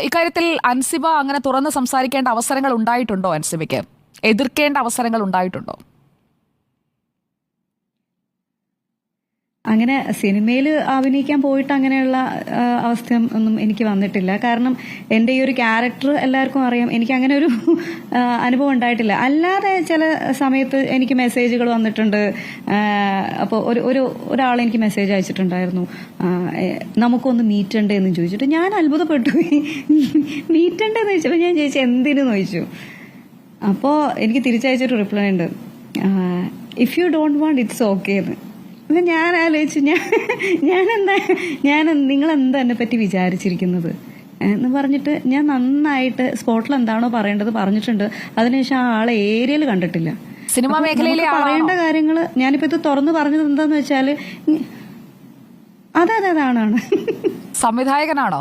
ഇക്കാര്യത്തിൽ അൻസിബ അങ്ങനെ തുറന്ന് സംസാരിക്കേണ്ട അവസരങ്ങൾ ഉണ്ടായിട്ടുണ്ടോ അൻസിബയ്ക്ക്? എതിർക്കേണ്ട അവസരങ്ങൾ ഉണ്ടായിട്ടുണ്ടോ? അങ്ങനെ സിനിമയിൽ അഭിനയിക്കാൻ പോയിട്ട് അങ്ങനെയുള്ള അവസ്ഥ ഒന്നും എനിക്ക് വന്നിട്ടില്ല. കാരണം എന്റെ ഈ ഒരു ക്യാരക്ടർ എല്ലാവർക്കും അറിയാം. എനിക്ക് അങ്ങനെ ഒരു അനുഭവം ഉണ്ടായിട്ടില്ല. അല്ലാതെ ചില സമയത്ത് എനിക്ക് മെസ്സേജുകൾ വന്നിട്ടുണ്ട്. അപ്പോൾ ഒരു ഒരു ഒരാൾ എനിക്ക് മെസ്സേജ് അയച്ചിട്ടുണ്ടായിരുന്നു. നമുക്കൊന്ന് മീറ്റണ്ടേ എന്ന് ചോദിച്ചിട്ട് ഞാൻ അത്ഭുതപ്പെട്ടു. മീറ്റണ്ടെന്ന് ചോദിച്ചപ്പോൾ ഞാൻ ചോദിച്ചു എന്തിനു ചോദിച്ചു. അപ്പോൾ എനിക്ക് തിരിച്ചയച്ചൊരു റിപ്ലൈ ഉണ്ട്. If you don't want it's okay എന്ന്. അപ്പൊ ഞാൻ ആലോചിച്ചു ഞാൻ ഞാനെന്താ എന്താ ഞാൻ നിങ്ങൾ എന്താ എന്നെ പറ്റി വിചാരിച്ചിരിക്കുന്നത് എന്ന് പറഞ്ഞിട്ട് ഞാൻ നന്നായിട്ട് സ്പോട്ടിൽ എന്താണോ പറയേണ്ടത് പറഞ്ഞിട്ടുണ്ട്. അതിനുശേഷം ആ ആളെ ഏരിയയിൽ കണ്ടിട്ടില്ല. സിനിമാ മേഖലയിലെ? പറയേണ്ട കാര്യങ്ങൾ ഞാനിപ്പോ ഇത് തുറന്നു പറഞ്ഞത് എന്താന്ന് വെച്ചാൽ അതെ അതെ അതാണാണ്. സംവിധായകനാണോ?